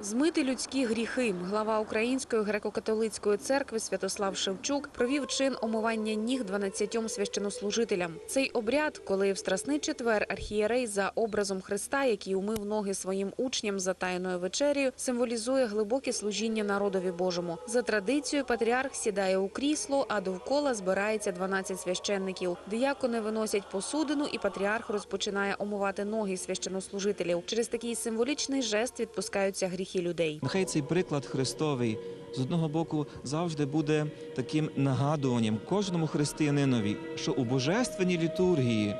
Змити людські гріхи. Глава Української греко-католицької церкви Святослав Шевчук провів чин омивання ніг 12 священнослужителям. Цей обряд, коли в Страсний четвер архієрей за образом Христа, який умив ноги своїм учням за тайною вечерею, символізує глибоке служіння народові Божому. За традицією патріарх сідає у крісло, а довкола збирається 12 священників. Диякони виносять посудину, і патріарх розпочинає омивати ноги священнослужителів. Через такий символічний жест відпускаються гріхи людей. Нехай цей приклад Христовий з одного боку завжди буде таким нагадуванням кожному християнинові, що у божественній літургії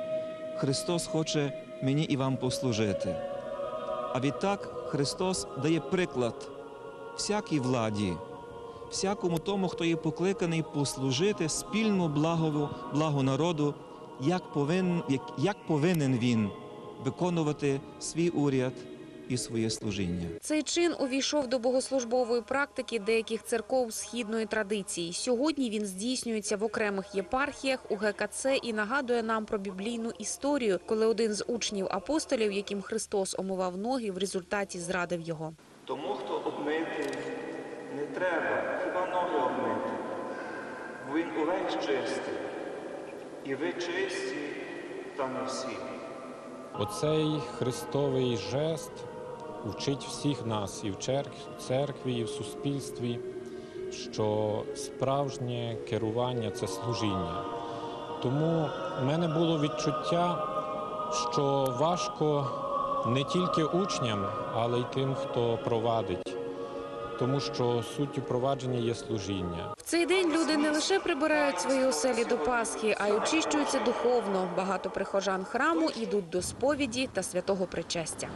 Христос хоче мені і вам послужити. А відтак Христос дає приклад всякій владі, всякому тому, хто є покликаний послужити спільному благову, благу народу, як повинен, як, як повинен він виконувати свій уряд і своє служіння. Цей чин увійшов до богослужбової практики деяких церков східної традиції. Сьогодні він здійснюється в окремих єпархіях у ГКЦ і нагадує нам про біблійну історію, коли один з учнів апостолів, яким Христос омивав ноги, в результаті зрадив його. Тому, хто обмити не треба, хіба ноги обмити, бо він увесь чистий, і ви чисті, та не всі. Оцей христовий жест вчить всіх нас і в церкві, і в суспільстві, що справжнє керування це служіння. Тому в мене було відчуття, що важко не тільки учням, але й тим, хто провадить, тому що суттю провадження є служіння. В цей день люди не лише прибирають свої оселі до Пасхи, а й очищуються духовно. Багато прихожан храму йдуть до сповіді та святого причастя.